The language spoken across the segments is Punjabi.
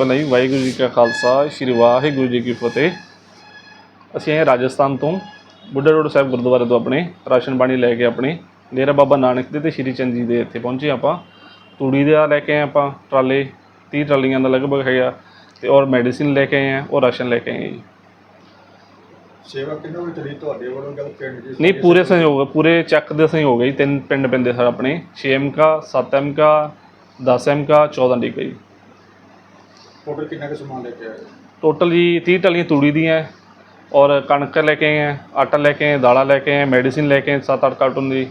ਜੀ ਵਾਹਿਗੁਰੂ ਜੀ ਕਾ ਖਾਲਸਾ ਸ੍ਰੀ ਵਾਹਿਗੁਰੂ ਜੀ ਕੀ ਫਤਿਹ। ਅਸੀਂ ਆਏ ਰਾਜਸਥਾਨ ਤੋਂ ਬੁੱਢਾ ਰੋਡ ਸਾਹਿਬ ਗੁਰਦੁਆਰੇ ਤੋਂ ਆਪਣੇ ਰਾਸ਼ਨ ਪਾਣੀ ਲੈ ਕੇ ਆਪਣੇ ਡੇਰਾ ਬਾਬਾ ਨਾਨਕ ਦੇ ਤੇ ਸ਼੍ਰੀ ਚੰਦ ਜੀ ਦੇ ਇੱਥੇ ਪਹੁੰਚੇ ਆਪਾਂ। ਤੂੜੀ ਦਾ ਲੈ ਕੇ ਆਏ ਆਪਾਂ ਟਰਾਲੇ 30 ਟਰਾਲੀਆਂ ਦਾ ਲਗਭਗ ਹੈਗਾ ਤੇ ਔਰ ਮੈਡੀਸਿਨ ਲੈ ਕੇ ਆਏ ਆ ਔਰ ਰਾਸ਼ਨ ਲੈ ਕੇ ਆਏ ਜੀ। ਸੇਵਾ ਕਿੰਨਾ ਵੀ ਚੱਲੀ ਤੁਹਾਡੇ ਵੱਲੋਂ ਗੱਲ ਪਿੰਡ ਦੀ ਨਹੀਂ ਪੂਰੇ ਸਹਿਯੋਗ ਪੂਰੇ ਚੱਕ ਦੇ ਸਹਿਯੋਗ ਹੈ ਜੀ ਤਿੰਨ ਪਿੰਡ ਪੈਂਦੇ ਸਰ ਆਪਣੇ 6M ਕਾ 7M ਕਾ 10M ਕਾ 14 ਡੀ ਜੀ। ਟੋਟਲ ਕਿੰਨਾ ਕੁ ਸਮਾਨ ਲੈ ਕੇ ਆਏ? ਟੋਟਲ ਜੀ 30 ਟਲੀਆਂ ਤੂੜੀ ਦੀਆਂ ਹੈ ਔਰ ਕਣਕ ਲੈ ਕੇ ਆਏ ਆਟਾ ਲੈ ਕੇ ਆਏ ਦਾਲਾਂ ਲੈ ਕੇ ਆਏ ਮੈਡੀਸਿਨ ਲੈ ਕੇ ਆਏ 7-8 ਕਾਰਟੂਨ ਦੀ।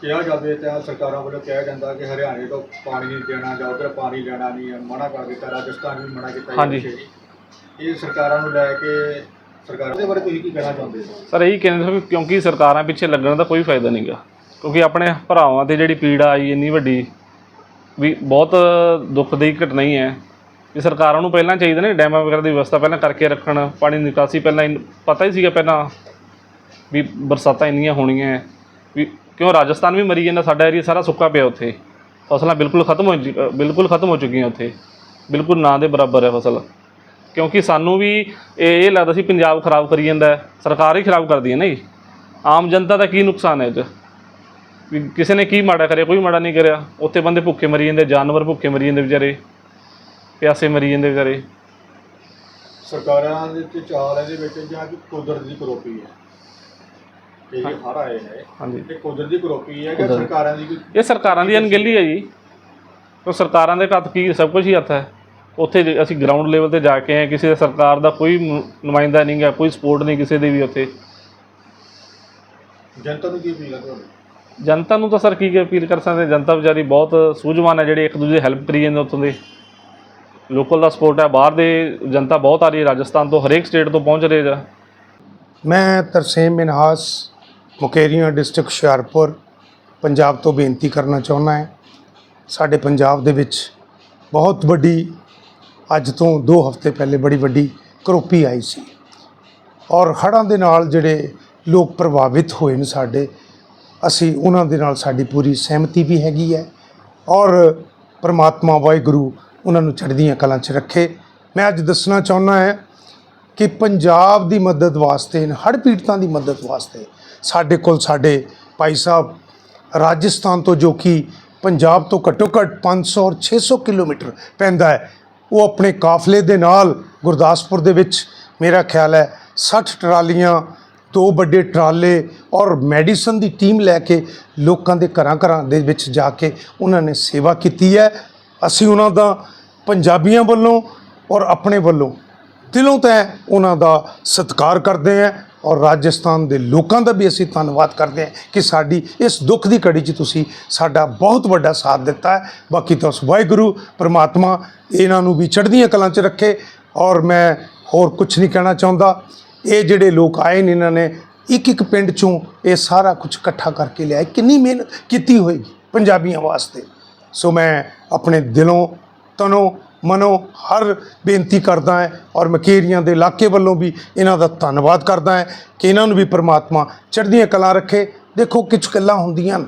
ਕਿਹਾ ਜਾਵੇ ਤਾਂ ਸਰਕਾਰਾਂ ਵੱਲੋਂ ਕਿਹਾ ਜਾਂਦਾ ਕਿ ਹਰਿਆਣੇ ਤੋਂ ਪਾਣੀ ਨਹੀਂ ਦੇਣਾ ਜਾਂ ਉਧਰ ਪਾਣੀ ਲੈਣਾ ਨਹੀਂ ਹੈ ਮਨਾ ਕਰ ਦਿੱਤਾ ਰਾਜਸਥਾਨ ਵੀ ਮਨਾ ਕੀਤਾ ਹਾਂਜੀ। ਇਹ ਸਰਕਾਰਾਂ ਨੂੰ ਲੈ ਕੇ ਸਰਕਾਰ ਦੇ ਬਾਰੇ ਤੁਸੀਂ ਕੀ ਕਹਿਣਾ ਚਾਹੁੰਦੇ ਹੋ? ਸਰ ਇਹੀ ਕਹਿੰਦੇ ਸੀ ਕਿਉਂਕਿ ਸਰਕਾਰਾਂ ਪਿੱਛੇ ਲੱਗਣ ਦਾ ਕੋਈ ਫਾਇਦਾ ਨਹੀਂਗਾ ਕਿਉਂਕਿ ਆਪਣੇ ਭਰਾਵਾਂ ਤੇ ਜਿਹੜੀ ਪੀੜਾ ਆਈ ਇੰਨੀ ਵੱਡੀ ਵੀ ਬਹੁਤ ਦੁੱਖਦਾਈ ਘਟਨਾ ਹੀ ਹੈ। ਵੀ ਸਰਕਾਰਾਂ ਨੂੰ ਪਹਿਲਾਂ ਚਾਹੀਦਾ ਨੇ ਡੈਮਾਂ ਵਗੈਰਾ ਦੀ ਵਿਵਸਥਾ ਪਹਿਲਾਂ ਕਰਕੇ ਰੱਖਣ, ਪਾਣੀ ਦੀ ਨਿਕਾਸੀ ਪਹਿਲਾਂ ਇਨ- ਪਤਾ ਹੀ ਸੀਗਾ ਪਹਿਲਾਂ ਵੀ ਬਰਸਾਤਾਂ ਇੰਨੀਆਂ ਹੋਣੀਆਂ ਵੀ ਕਿਉਂ ਰਾਜਸਥਾਨ ਵੀ ਮਰੀ ਜਾਂਦਾ, ਸਾਡਾ ਏਰੀਆ ਸਾਰਾ ਸੁੱਕਾ ਪਿਆ ਉੱਥੇ। ਫਸਲਾਂ ਬਿਲਕੁਲ ਖਤਮ ਹੋ ਚੁੱਕ- ਬਿਲਕੁਲ ਖਤਮ ਹੋ ਚੁੱਕੀਆਂ ਉੱਥੇ। ਬਿਲਕੁਲ ਨਾ ਦੇ ਬਰਾਬਰ ਹੈ ਫਸਲ। ਕਿਉਂਕਿ ਸਾਨੂੰ ਵੀ ਇਹ ਇਹ ਲੱਗਦਾ ਸੀ, ਪੰਜਾਬ ਖਰਾਬ ਕਰੀ ਜਾਂਦਾ ਸਰਕਾਰ ਹੀ ਖਰਾਬ ਕਰਦੀ ਹੈ ਨਾ ਜੀ। ਆਮ ਜਨਤਾ ਦਾ ਕੀ ਨੁਕਸਾਨ ਹੈ ਇਹ ਵੀ ਕਿਸੇ ਨੇ ਕੀ ਮਾੜਾ ਕਰਿਆ ਕੋਈ ਮਾੜਾ ਨਹੀਂ ਕਰਿਆ। ਉੱਥੇ ਬੰਦੇ ਭੁੱਖੇ ਮਰੀ ਜਾਂਦੇ ਜਾਨਵਰ ਭੁੱਖੇ ਮਰੀ ਜਾਂਦੇ ਵਿਚਾਰੇ ਪਿਆਸੇ ਮਰੀ ਜਾਂਦੇ ਵਿਚਾਰੇ। ਸਰਕਾਰਾਂ ਦੇ ਤੇ ਚਾਲ ਇਹਦੇ ਵਿੱਚ ਜਾਂ ਕਿ ਕੁਦਰਤ ਦੀ ਕਰੋਪੀ ਹੈ। ਇਹ ਹੜ੍ਹ ਆਏ ਨੇ ਹਾਂਜੀ। ਇਹ ਕੁਦਰਤ ਦੀ ਕਰੋਪੀ ਹੈ ਕਿ ਕੁਦਰਤ। ਸਰਕਾਰਾਂ ਦੀ ਕੋਈ ਇਹ ਸਰਕਾਰਾਂ ਦੀ ਅਣਗਹਿਲੀ ਹੈ ਜੀ। ਉਹ ਸਰਕਾਰਾਂ ਦੇ ਹੱਥ ਕੀ ਸਭ ਕੁਝ ਹੀ ਹੱਥ ਹੈ। ਉੱਥੇ ਜੇ ਅਸੀਂ ਗਰਾਊਂਡ ਲੈਵਲ ਤੇ ਜਾ ਕੇ ਆਏ ਕਿਸੇ ਦਾ ਸਰਕਾਰ ਦਾ ਕੋਈ ਨੁ- ਨੁਮਾਇੰਦਾ ਨਹੀਂ ਗਾ ਕੋਈ ਸਪੋਰਟ ਨਹੀਂ ਕਿਸੇ ਦੀ ਵੀ ਉੱਥੇ। ਜਨਤਾ ਨੂੰ ਕੀ ਅਪੀਲ ਹੈ ਤੁਹਾਡੀ? ਜਨਤਾ ਨੂੰ ਤਾਂ ਸਰ ਕੀ ਅਪੀਲ ਕਰ ਸਕਦੇ? ਜਨਤਾ ਵਿਚਾਰੀ ਬਹੁਤ ਸੂਝਵਾਨ ਹੈ ਜਿਹੜੇ ਇੱਕ ਦੂਜੇ ਦੀ ਹੈਲਪ ਕਰੀ ਜਾਂਦੇ ਉੱਥੋਂ ਦੇ। ਲੋਕਲ ਦਾ ਸਪੋਰਟ ਹੈ, ਬਾਹਰ ਦੇ ਜਨਤਾ ਬਹੁਤ ਆ ਰਹੀ ਹੈ, ਰਾਜਸਥਾਨ ਤੋਂ ਹਰੇਕ ਸਟੇਟ ਤੋਂ ਪਹੁੰਚ ਰਹੇ ਜਾ ਮੈਂ ਤਰਸੇਮ ਮਿਨਹਾਸ, ਮੁਕੇਰੀਆਂ ਡਿਸਟ੍ਰਿਕਟ ਹੁਸ਼ਿਆਰਪੁਰ, ਪੰਜਾਬ ਤੋਂ ਬੇਨਤੀ ਕਰਨਾ ਚਾਹੁੰਦਾ ਹਾਂ। ਸਾਡੇ ਪੰਜਾਬ ਦੇ ਵਿੱਚ ਬਹੁਤ ਵੱਡੀ, ਅੱਜ ਤੋਂ 2 ਹਫ਼ਤੇ ਪਹਿਲੇ ਬੜੀ ਵੱਡੀ ਕਰੋਪੀ ਆਈ ਸੀ। ਔਰ ਹੜ੍ਹਾਂ ਦੇ ਨਾਲ ਜਿਹੜੇ ਲੋਕ ਪ੍ਰਭਾਵਿਤ ਹੋਏ ਨੇ ਸਾਡੇ ਅਸੀਂ ਉਹਨਾਂ ਦੇ ਨਾਲ ਸਾਡੀ ਪੂਰੀ ਸਹਿਮਤੀ ਵੀ ਹੈਗੀ ਹੈ ਔਰ ਪਰਮਾਤਮਾ ਵਾਹਿਗੁਰੂ ਉਹਨਾਂ ਨੂੰ ਚੜ੍ਹਦੀਆਂ ਕਲਾਂ 'ਚ ਰੱਖੇ। ਮੈਂ ਅੱਜ ਦੱਸਣਾ ਚਾਹੁੰਦਾ ਹਾਂ ਕਿ ਪੰਜਾਬ ਦੀ ਮਦਦ ਵਾਸਤੇ, ਹੜ੍ਹ ਪੀੜਤਾਂ ਦੀ ਮਦਦ ਵਾਸਤੇ ਸਾਡੇ ਕੋਲ ਸਾਡੇ ਭਾਈ ਸਾਹਿਬ ਰਾਜਸਥਾਨ ਤੋਂ ਜੋ ਕਿ ਪੰਜਾਬ ਤੋਂ ਘੱਟੋ ਘੱਟ 500 ਔਰ 600 ਕਿਲੋਮੀਟਰ ਪੈਂਦਾ ਹੈ, ਉਹ ਆਪਣੇ ਕਾਫਲੇ ਦੇ ਨਾਲ ਗੁਰਦਾਸਪੁਰ ਦੇ ਵਿੱਚ ਮੇਰਾ ਖਿਆਲ ਹੈ 60 ਟਰਾਲੀਆਂ ਦੋ ਵੱਡੇ ਟਰਾਲੇ ਔਰ ਮੈਡੀਸਨ ਦੀ ਟੀਮ ਲੈ ਕੇ ਲੋਕਾਂ ਦੇ ਘਰਾਂ ਘਰਾਂ ਦੇ ਵਿੱਚ ਜਾ ਕੇ ਉਹਨਾਂ ਨੇ ਸੇਵਾ ਕੀਤੀ ਹੈ। ਅਸੀਂ ਉਹਨਾਂ ਦਾ, ਪੰਜਾਬੀਆਂ ਵੱਲੋਂ ਔਰ ਆਪਣੇ ਵੱਲੋਂ ਦਿਲੋਂ ਤਾਂ ਉਹਨਾਂ ਦਾ ਸਤਿਕਾਰ ਕਰਦੇ ਹਾਂ ਔਰ ਰਾਜਸਥਾਨ ਦੇ ਲੋਕਾਂ ਦਾ ਵੀ ਅਸੀਂ ਧੰਨਵਾਦ ਕਰਦੇ ਹਾਂ ਕਿ ਸਾਡੀ ਇਸ ਦੁੱਖ ਦੀ ਘੜੀ 'ਚ ਤੁਸੀਂ ਸਾਡਾ ਬਹੁਤ ਵੱਡਾ ਸਾਥ ਦਿੱਤਾ ਹੈ। ਬਾਕੀ ਤਾਂ ਉਸ ਵਾਹਿਗੁਰੂ, ਪ੍ਰਮਾਤਮਾ ਇਹਨਾਂ ਨੂੰ ਵੀ ਚੜ੍ਹਦੀਆਂ ਕਲਾਂ 'ਚ ਰੱਖੇ ਔਰ ਮੈਂ ਹੋਰ ਕੁਝ ਨਹੀਂ ਕਹਿਣਾ ਚਾਹੁੰਦਾ। ਇਹ ਜਿਹੜੇ ਲੋਕ ਆਏ ਨੇ ਇਹਨਾਂ ਨੇ, ਇੱਕ ਇੱਕ ਪਿੰਡ 'ਚੋਂ ਇਹ ਸਾਰਾ ਕੁਝ ਇਕੱਠਾ ਕਰਕੇ ਲਿਆਏ। ਕਿੰਨੀ ਮਿਹਨਤ ਕੀਤੀ ਹੋਏਗੀ ਪੰਜਾਬੀਆਂ ਵਾਸਤੇ। ਸੋ ਮੈਂ ਆਪਣੇ ਦਿਲੋਂ, ਤਨੋਂ, ਮਨੋਂ ਹਰ ਬੇਨਤੀ ਕਰਦਾ ਹਾਂ ਔਰ ਮਕੇਰੀਆਂ ਦੇ ਇਲਾਕੇ ਵੱਲੋਂ ਵੀ ਇਹਨਾਂ ਦਾ ਧੰਨਵਾਦ ਕਰਦਾ ਹਾਂ ਕਿ ਇਹਨਾਂ ਨੂੰ ਵੀ ਪ੍ਰਮਾਤਮਾ ਚੜ੍ਹਦੀਆਂ ਕਲਾਂ ਰੱਖੇ। ਦੇਖੋ ਕੁਝ ਗੱਲਾਂ ਹੁੰਦੀਆਂ ਨੇ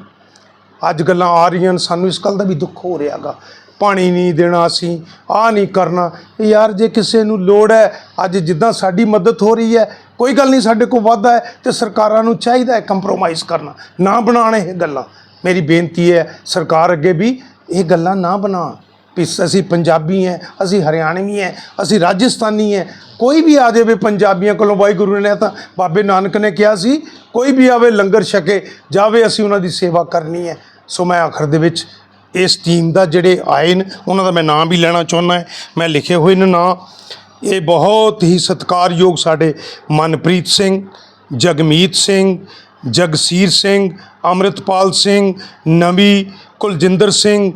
ਅੱਜ ਗੱਲਾਂ ਆ ਰਹੀਆਂ ਨੇ ਸਾਨੂੰ ਇਸ ਗੱਲ ਦਾ ਵੀ ਦੁੱਖ ਹੋ ਰਿਹਾਗਾ। ਪਾਣੀ ਨਹੀਂ ਦੇਣਾ ਅਸੀਂ ਆ ਨਹੀਂ ਕਰਨਾ। ਯਾਰ ਜੇ ਕਿਸੇ ਨੂੰ ਲੋੜ ਹੈ, ਅੱਜ ਜਿੱਦਾਂ ਸਾਡੀ ਮਦਦ ਹੋ ਰਹੀ ਹੈ, ਕੋਈ ਗੱਲ ਨਹੀਂ ਸਾਡੇ ਕੋਲ ਵਾਧਾ ਹੈ ਤੇ ਸਰਕਾਰਾਂ ਨੂੰ ਚਾਹੀਦਾ ਹੈ ਕੰਪਰੋਮਾਈਜ਼ ਕਰਨਾ। ਨਾ ਬਣਾਉਣ ਇਹ ਗੱਲਾਂ। ਮੇਰੀ ਬੇਨਤੀ ਹੈ, ਸਰਕਾਰ ਅੱਗੇ ਵੀ ਇਹ ਗੱਲਾਂ ਨਾ ਬਣਾ ਵੀ ਅਸੀਂ ਪੰਜਾਬੀ ਹੈ, ਅਸੀਂ ਹਰਿਆਣਵੀ ਹੈ, ਅਸੀਂ ਰਾਜਸਥਾਨੀ ਹੈ। ਕੋਈ ਵੀ ਆ ਜਾਵੇ ਪੰਜਾਬੀਆਂ ਕੋਲੋਂ, ਵਾਹਿਗੁਰੂ ਨੇ ਤਾਂ ਬਾਬੇ ਨਾਨਕ ਨੇ ਕਿਹਾ ਸੀ, ਕੋਈ ਵੀ ਆਵੇ ਲੰਗਰ ਛਕੇ, ਜਾਵੇ ਅਸੀਂ ਉਹਨਾਂ ਦੀ ਸੇਵਾ ਕਰਨੀ ਹੈ। ਸੋ ਮੈਂ ਆਖਰ ਦੇ ਵਿੱਚ ਇਸ ਟੀਮ ਦਾ ਜਿਹੜੇ ਆਏ ਨੇ, ਉਹਨਾਂ ਦਾ ਮੈਂ ਨਾਮ ਵੀ ਲੈਣਾ ਚਾਹੁੰਦਾ ਮੈਂ ਲਿਖੇ ਹੋਏ ਨੇ ਨਾਂ। ਇਹ ਬਹੁਤ ਹੀ ਸਤਿਕਾਰਯੋਗ ਸਾਡੇ ਮਨਪ੍ਰੀਤ ਸਿੰਘ, ਜਗਮੀਤ ਸਿੰਘ, ਜਗਸੀਰ ਸਿੰਘ, ਅੰਮ੍ਰਿਤਪਾਲ ਸਿੰਘ, ਨਵੀ ਕੁਲਜਿੰਦਰ ਸਿੰਘ,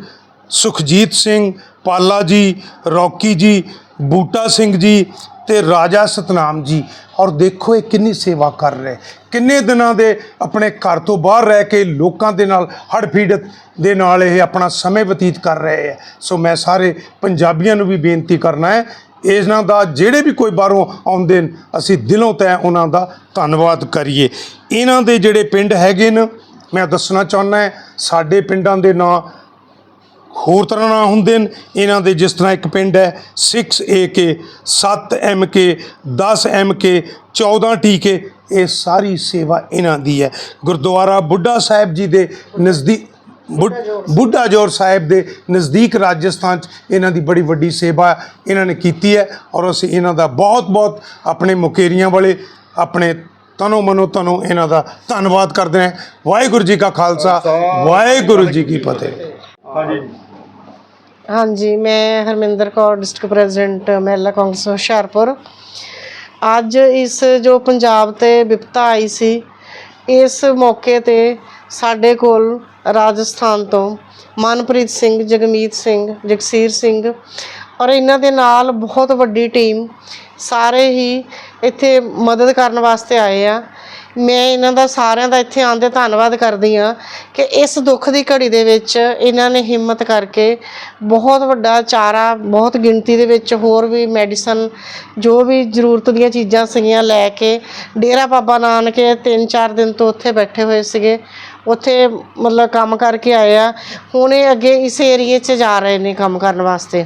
ਸੁਖਜੀਤ ਸਿੰਘ, ਪਾਲਾ ਜੀ, ਰੌਕੀ ਜੀ, ਬੂਟਾ ਸਿੰਘ ਜੀ ਤੇ ਰਾਜਾ ਸਤਨਾਮ ਜੀ, ਔਰ ਦੇਖੋ ਇਹ ਕਿੰਨੀ ਸੇਵਾ ਕਰ ਰਹੇ। ਕਿੰਨੇ ਦਿਨਾਂ ਦੇ ਆਪਣੇ ਘਰ ਤੋਂ ਬਾਹਰ ਰਹਿ ਕੇ ਲੋਕਾਂ ਦੇ ਨਾਲ ਹੜ੍ਹ ਦੇ ਨਾਲ ਇਹ ਆਪਣਾ ਸਮੇਂ ਬਤੀਤ ਕਰ ਰਹੇ ਹੈ। ਸੋ ਮੈਂ ਸਾਰੇ ਪੰਜਾਬੀਆਂ ਨੂੰ ਵੀ ਬੇਨਤੀ ਕਰਨਾ ਹੈ, ਇਹਨਾਂ ਦਾ ਜਿਹੜੇ ਵੀ ਕੋਈ ਬਾਹਰੋਂ ਆਉਂਦੇ ਨੇ, ਅਸੀਂ ਦਿਲੋਂ ਤੈ ਉਹਨਾਂ ਦਾ ਧੰਨਵਾਦ ਕਰੀਏ। ਇਹਨਾਂ ਦੇ ਜਿਹੜੇ ਪਿੰਡ ਹੈਗੇ ਨੇ, ਮੈਂ ਦੱਸਣਾ ਚਾਹੁੰਦਾ ਹਾਂ, ਸਾਡੇ ਪਿੰਡਾਂ ਦੇ ਨਾਂ ਹੋਰ ਤਰ੍ਹਾਂ ਨਾਲ ਹੁੰਦੇ ਨੇ ਇਹਨਾਂ ਦੇ ਜਿਸ ਤਰ੍ਹਾਂ ਇੱਕ ਪਿੰਡ ਹੈ 6AK 7MK 10MK 14 ਟੀਕੇ ਇਹ ਸਾਰੀ ਸੇਵਾ ਇਹਨਾਂ ਦੀ ਹੈ। ਗੁਰਦੁਆਰਾ ਬੁੱਢਾ ਸਾਹਿਬ ਜੀ ਦੇ ਨਜ਼ਦੀਕ ਬੁੱਢ- ਜੋਰ ਸਾਹਿਬ ਦੇ ਨਜ਼ਦੀਕ ਰਾਜਸਥਾਨ ਚ ਇਹਨਾਂ ਦੀ ਬੜੀ ਵੱਡੀ ਸੇਵਾ ਇਹਨਾਂ ਨੇ ਕੀਤੀ ਹੈ ਔਰ ਅਸੀਂ ਇਹਨਾਂ ਦਾ ਬਹੁਤ ਬਹੁਤ ਆਪਣੇ ਮੁਕੇਰੀਆਂ ਵਾਲੇ ਆਪਣੇ ਤਨੋ ਮਨੋ ਤਨੋ ਇਹਨਾਂ ਦਾ ਧੰਨਵਾਦ ਕਰਦੇ ਹਾਂ। ਵਾਹਿਗੁਰੂ ਜੀ ਕਾ ਖਾਲਸਾ। ਵਾਹਿਗੁਰੂ ਜੀ ਕੀ ਫਤਿਹ। ਹਾਂਜੀ। ਹਾਂਜੀ, ਮੈਂ ਹਰਮਿੰਦਰ ਕੌਰ, ਡਿਸਟ੍ਰਿਕਟ ਪ੍ਰੈਜ਼ੀਡੈਂਟ, ਮਹਿਲਾ ਕਾਂਗਰਸ, ਹੁਸ਼ਿਆਰਪੁਰ। ਅੱਜ ਇਸ ਜੋ ਪੰਜਾਬ ਤੇ ਵਿਪਤਾ ਆਈ ਸੀ, ਇਸ ਮੌਕੇ ਤੇ ਸਾਡੇ ਕੋਲ ਰਾਜਸਥਾਨ ਤੋਂ ਮਨਪ੍ਰੀਤ ਸਿੰਘ, ਜਗਮੀਤ ਸਿੰਘ, ਜਗਸੀਰ ਸਿੰਘ ਔਰ ਇਹਨਾਂ ਦੇ ਨਾਲ ਬਹੁਤ ਵੱਡੀ ਟੀਮ ਸਾਰੇ ਹੀ ਇੱਥੇ ਮਦਦ ਕਰਨ ਵਾਸਤੇ ਆਏ ਆ। ਮੈਂ ਇਹਨਾਂ ਦਾ ਸਾਰਿਆਂ ਦਾ ਇੱਥੇ ਆਉਣ ਦੇ ਧੰਨਵਾਦ ਕਰਦੀ ਹਾਂ ਕਿ ਇਸ ਦੁੱਖ ਦੀ ਘੜੀ ਦੇ ਵਿੱਚ ਇਹਨਾਂ ਨੇ ਹਿੰਮਤ ਕਰਕੇ ਬਹੁਤ ਵੱਡਾ ਚਾਰਾ, ਬਹੁਤ ਗਿਣਤੀ ਦੇ ਵਿੱਚ ਹੋਰ ਵੀ ਮੈਡੀਸਨ ਜੋ ਵੀ ਜ਼ਰੂਰਤ ਦੀਆਂ ਚੀਜ਼ਾਂ ਸੀਗੀਆਂ ਲੈ ਕੇ, ਡੇਰਾ ਬਾਬਾ ਨਾਨਕ 3-4 ਦਿਨ ਤੋਂ ਉੱਥੇ ਬੈਠੇ ਹੋਏ ਸੀਗੇ, ਉੱਥੇ ਮਤਲਬ ਕੰਮ ਕਰਕੇ ਆਏ ਆ, ਹੁਣ ਇਹ ਅੱਗੇ ਇਸ ਏਰੀਏ 'ਚ ਜਾ ਰਹੇ ਨੇ ਕੰਮ ਕਰਨ ਵਾਸਤੇ।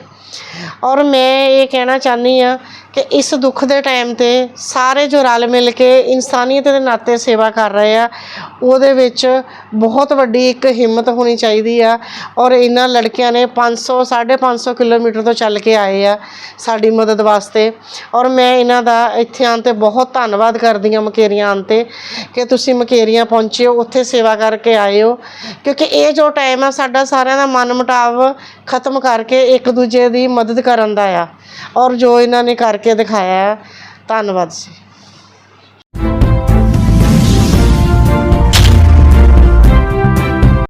ਔਰ ਮੈਂ ਇਹ ਕਹਿਣਾ ਚਾਹੁੰਦੀ ਹਾਂ ਕਿ ਇਸ ਦੁੱਖ ਦੇ ਟਾਈਮ ਤੇ ਸਾਰੇ ਜੋ ਰਲ ਮਿਲ ਕੇ ਇਨਸਾਨੀਅਤ ਦੇ ਨਾਤੇ ਸੇਵਾ ਕਰ ਰਹੇ ਆ, ਉਹਦੇ ਵਿੱਚ ਬਹੁਤ ਵੱਡੀ ਇੱਕ ਹਿੰਮਤ ਹੋਣੀ ਚਾਹੀਦੀ ਆ। ਔਰ ਇਹਨਾਂ ਲੜਕਿਆਂ ਨੇ 500 550 ਕਿਲੋਮੀਟਰ ਤੋਂ ਚੱਲ ਕੇ ਆਏ ਆ ਸਾਡੀ ਮਦਦ ਵਾਸਤੇ। ਔਰ ਮੈਂ ਇਹਨਾਂ ਦਾ ਇੱਥੇ ਆਉਣ ਤੇ ਬਹੁਤ ਧੰਨਵਾਦ ਕਰਦੀ ਹਾਂ ਮਕੇਰੀਆਂ ਆਉਣ ਤੇ ਕਿ ਤੁਸੀਂ ਮਕੇਰੀਆਂ ਪਹੁੰਚੇ ਹੋ, ਉੱਥੇ ਸੇਵਾ ਕਰਕੇ ਆਏ ਹੋ। ਕਿਉਂਕਿ ਇਹ ਜੋ ਟਾਈਮ ਆ, ਸਾਡਾ ਸਾਰਿਆਂ ਦਾ ਮਨ ਮਟਾਵ ਖਤਮ ਕਰਕੇ ਇੱਕ ਦੂਜੇ ਦੀ ਮਦਦ ਕਰਨ ਦਾ ਆ। ਔਰ ਜੋ ਇਹਨਾਂ ਨੇ ਕਰ ਕਰਕੇ ਦਿਖਾਇਆ। ਧੰਨਵਾਦ ਜੀ।